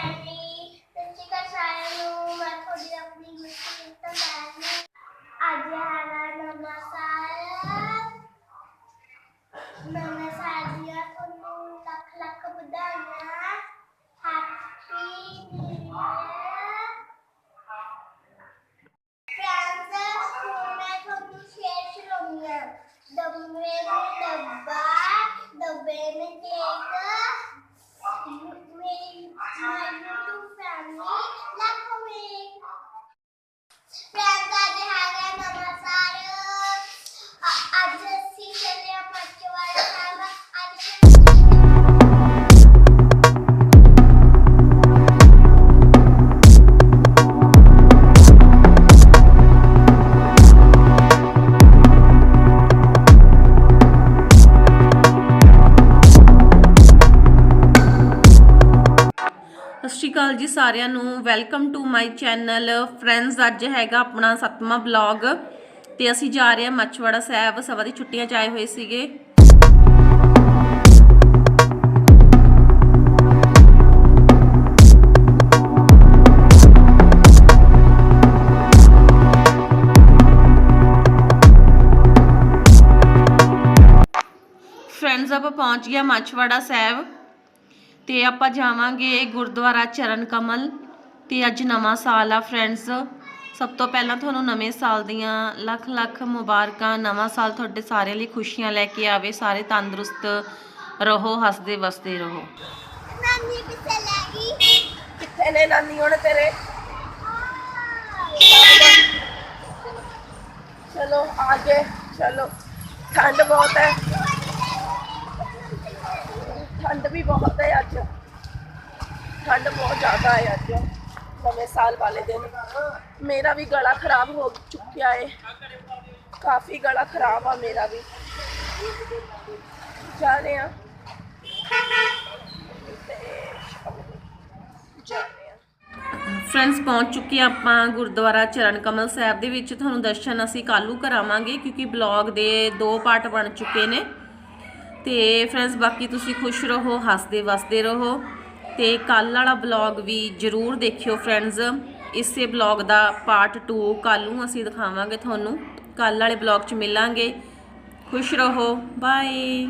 dari pencipta selalu Marco bilang minggu kita banyak ajaran nama saya. Nama saya penuh lak-lak happy Romnya The Mary The The ਸਤਿ ਸ਼੍ਰੀ ਅਕਾਲ ਜੀ ਸਾਰਿਆਂ ਨੂੰ। Welcome to my channel friends ਅੱਜ ਹੈਗਾ ਆਪਣਾ ਸੱਤਵਾਂ blog ਤੇ ਅਸੀਂ ਜਾ ਰਹੇ ਹਾਂ ਮੱਛਵਾੜਾ ਸਾਹਿਬ। ਸਵਾ ਦੀ ਛੁੱਟੀਆਂ ਚ ਆਏ ਹੋਏ ਸੀਗੇ। ਫਰੈਂਡਸ ਆਪਾਂ ਪਹੁੰਚ ਗਿਆ ਮੱਛਵਾੜਾ ਸਾਹਿਬ। ਤੇ ਆਪਾਂ ਜਾਵਾਂਗੇ ਗੁਰਦੁਆਰਾ ਚਰਨ ਕਮਲ ਤੇ ਅੱਜ ਨਵਾਂ ਸਾਲ ਆ ਫਰੈਂਡਸ। ਸਭ ਤੋਂ ਪਹਿਲਾਂ ਤੁਹਾਨੂੰ ਨਵੇਂ ਸਾਲ ਦੀਆਂ ਲੱਖ ਲੱਖ ਮੁਬਾਰਕਾਂ ਨਵਾਂ ਸਾਲ ਤੁਹਾਡੇ ਸਾਰਿਆਂ ਲਈ ਖੁਸ਼ੀਆਂ ਲੈ ਕੇ ਆਵੇ ਸਾਰੇ ਤੰਦਰੁਸਤ ਰਹੋ ਹੱਸਦੇ ਵਸਦੇ ਰਹੋ। ਨਾਨੀ ਕਿੱਥੇ ਲੈ ਗਈ? ਕਿੱਥੇ ਨੇ ਨਾਨੀ ਹੁਣ ਤੇਰੇ? ਚਲੋ ਆਗੇ ਚਲੋ। ਠੰਡ ਬਹੁਤ ਹੈ। ਠੰਡ ਵੀ ਬਹੁਤ ਹੈ ਅੱਜ। ਠੰਡ ਬਹੁਤ ਜ਼ਿਆਦਾ ਹੈ ਅੱਜ। ਨਵੇਂ ਸਾਲ ਵਾਲੇ ਦਿਨ। ਮੇਰਾ ਵੀ ਗਲਾ ਖਰਾਬ ਹੋ ਚੁੱਕਿਆ ਹੈ ਕਾਫੀ ਗਲਾ ਖਰਾਬ ਆ ਮੇਰਾ ਵੀ। ਜਾ ਰਹੇ ਆ ਫਰੈਂਡਸ ਪਹੁੰਚ ਚੁੱਕੇ ਹਾਂ ਆਪਾਂ ਗੁਰਦੁਆਰਾ ਚਰਨ ਕਮਲ ਸਾਹਿਬ ਦੇ ਵਿੱਚ। ਤੁਹਾਨੂੰ ਦਰਸ਼ਨ ਅਸੀਂ ਕੱਲ੍ਹ ਕਰਾਵਾਂਗੇ ਕਿਉਂਕਿ ਬਲੌਗ ਦੇ ਦੋ ਪਾਰਟ ਬਣ ਚੁੱਕੇ ਨੇ। ਤੇ ਫਰੈਂਡਸ ਬਾਕੀ ਤੁਸੀਂ ਖੁਸ਼ ਰਹੋ, ਹੱਸਦੇ ਵਸਦੇ ਰਹੋ ਤੇ ਕੱਲ ਵਾਲਾ ਬਲੌਗ ਵੀ ਜਰੂਰ ਦੇਖਿਓ ਫਰੈਂਡਸ ਇਸੇ ਬਲੌਗ ਦਾ ਪਾਰਟ 2 ਕੱਲ ਨੂੰ ਅਸੀਂ ਦਿਖਾਵਾਂਗੇ ਤੁਹਾਨੂੰ। ਕੱਲ ਵਾਲੇ ਬਲੌਗ 'ਚ ਮਿਲਾਂਗੇ। ਖੁਸ਼ ਰਹੋ। ਬਾਏ